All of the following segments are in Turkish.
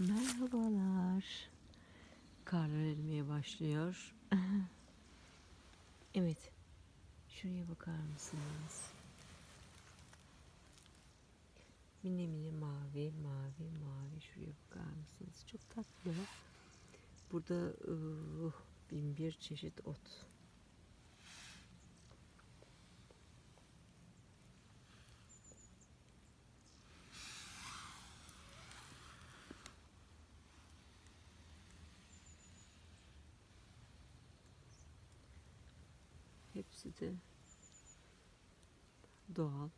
Merhabalar. Karlar erimeye başlıyor. evet. Şuraya bakar mısınız? Mini mini mavi, mavi, mavi. Şuraya bakar mısınız? Çok tatlı. Burada ıı, bin bir çeşit ot. Hepsi doğal.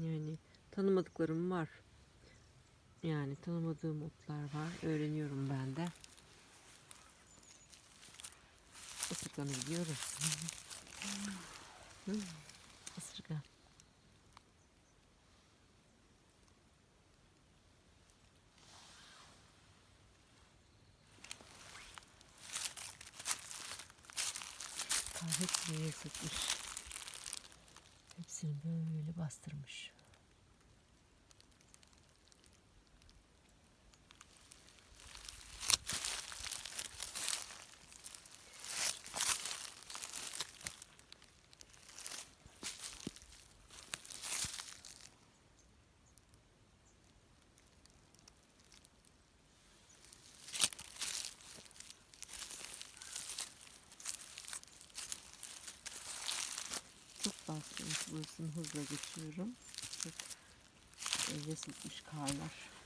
Yani tanımadıklarım var. Yani tanımadığım otlar var. Öğreniyorum ben de. Isırganı biliyoruz. hepsini sıkmış. Hepsini böyle bastırmış. Çok bastırmış burasını hızla geçiyorum. Çok sıkmış karlar.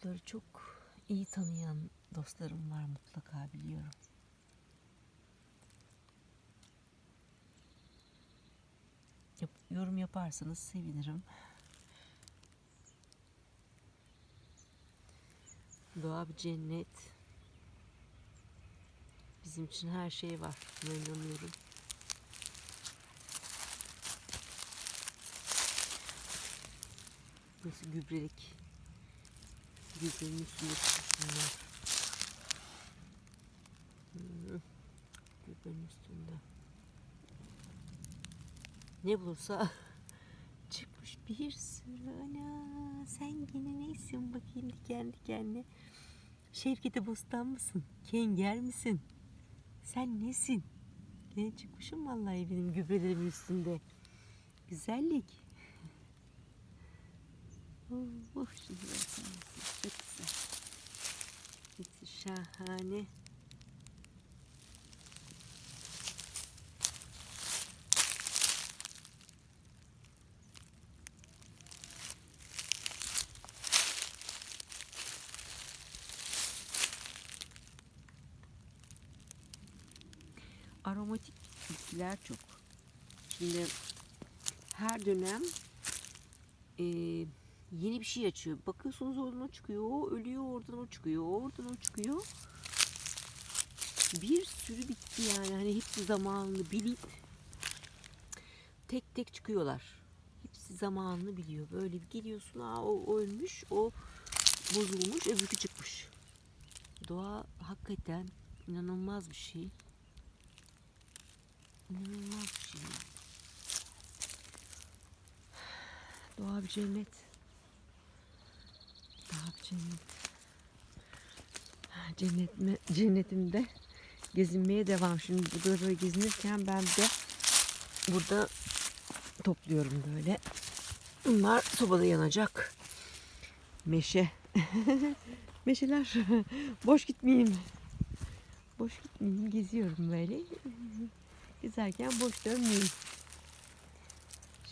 Nohutları çok iyi tanıyan dostlarım var mutlaka biliyorum. Yap- yorum yaparsanız sevinirim. Doğa bir cennet. Bizim için her şey var. Buna inanıyorum. Burası gübrelik. Gübrenin üstünde tutuşunlar. Hmm. Gübrenin üstünde. Ne bulursa çıkmış bir sürü. Ana sen yine neysin bakayım diken dikenli. Şevkete bostan mısın? Kenger misin? Sen nesin? Ne çıkmışım vallahi benim gübrelerimin üstünde. Güzellik. Oh, baksana nasıl çok güzel. Hepsi şahane. Aromatik bitkiler çok. Şimdi her dönem eee yeni bir şey açıyor. Bakıyorsunuz oradan o çıkıyor, o ölüyor, oradan o çıkıyor, oradan o çıkıyor. Bir sürü bitki yani hani hepsi zamanını bilip tek tek çıkıyorlar. Hepsi zamanını biliyor. Böyle bir geliyorsun, aa o ölmüş, o bozulmuş, öbürkü çıkmış. Doğa hakikaten inanılmaz bir şey. İnanılmaz bir şey. Doğa bir cennet. Bir cennet. Cennetime, cennetimde gezinmeye devam. Şimdi burada böyle gezinirken ben de burada topluyorum böyle. Bunlar sobada yanacak. Meşe Meşeler boş gitmeyeyim. Boş gitmeyeyim. Geziyorum böyle. Gezerken boş dönmeyeyim.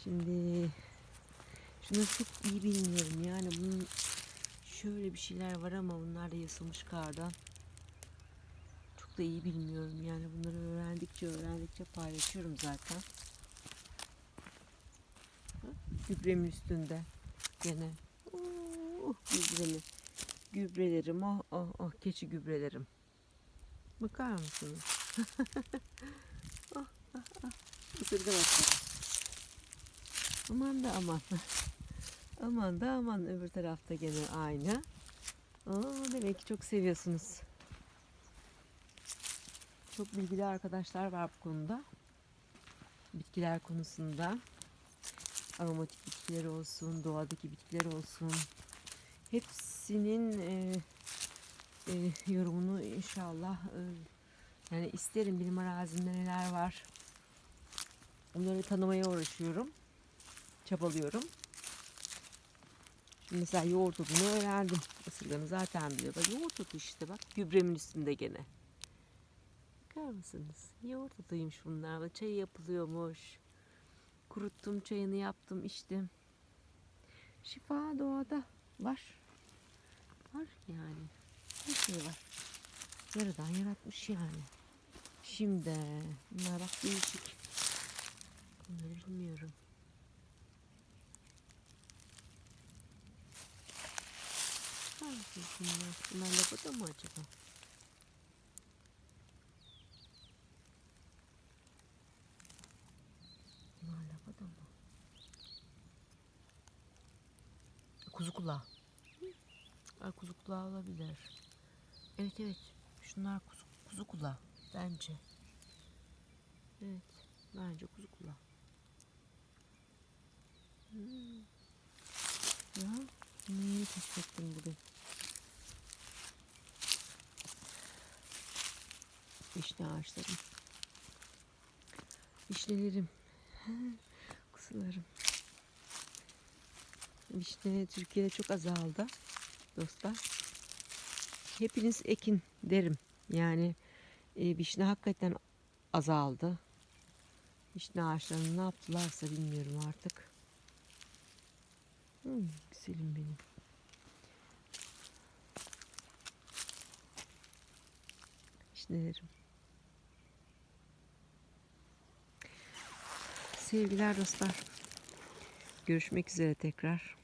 Şimdi şunu çok iyi bilmiyorum. Yani bunun şöyle bir şeyler var ama bunlar da yasılmış kardan. Çok da iyi bilmiyorum. Yani bunları öğrendikçe öğrendikçe paylaşıyorum zaten. Bak, Gübremin üstünde gene. Oh, gübremi. Gübrelerim oh oh oh keçi gübrelerim. Bakar mısınız? oh. Isırgan atları. Aman da aman. Aman da aman öbür tarafta gene aynı. Aa, demek ki çok seviyorsunuz. Çok bilgili arkadaşlar var bu konuda. Bitkiler konusunda. Aromatik bitkiler olsun, doğadaki bitkiler olsun. Hepsinin e, e, yorumunu inşallah e, yani isterim benim arazimde neler var. Onları tanımaya uğraşıyorum. Çabalıyorum. Mesela yoğurt odunu öğrendim. Isırganı zaten biliyor. Bak yoğurt otu işte bak. Gübremin üstünde gene. Bakar mısınız? Yoğurt otuymuş bunlar. Çay yapılıyormuş. Kuruttum çayını yaptım içtim. Şifa doğada var. Var yani. Her şey var. Yaradan yaratmış yani. Şimdi bunlar bak değişik. Bunları bilmiyorum. Bunlar? Bunlar labada mı acaba? Bunlar labada mı? Kuzu kulağı. Ay, kuzu kulağı olabilir. Evet evet. Şunlar kuzu, kuzu kulağı. Bence. Evet. Bence kuzu kulağı. Hmm. Ya neyi keşfettim bugün? Vişne ağaçlarım. Vişnelerim. Kuzularım. Vişne Türkiye'de çok azaldı dostlar. Hepiniz ekin derim. Yani e, vişne hakikaten azaldı. Vişne ağaçlarını ne yaptılarsa bilmiyorum artık. Hmm, güzelim benim. Vişnelerim. Sevgiler dostlar. Görüşmek üzere tekrar.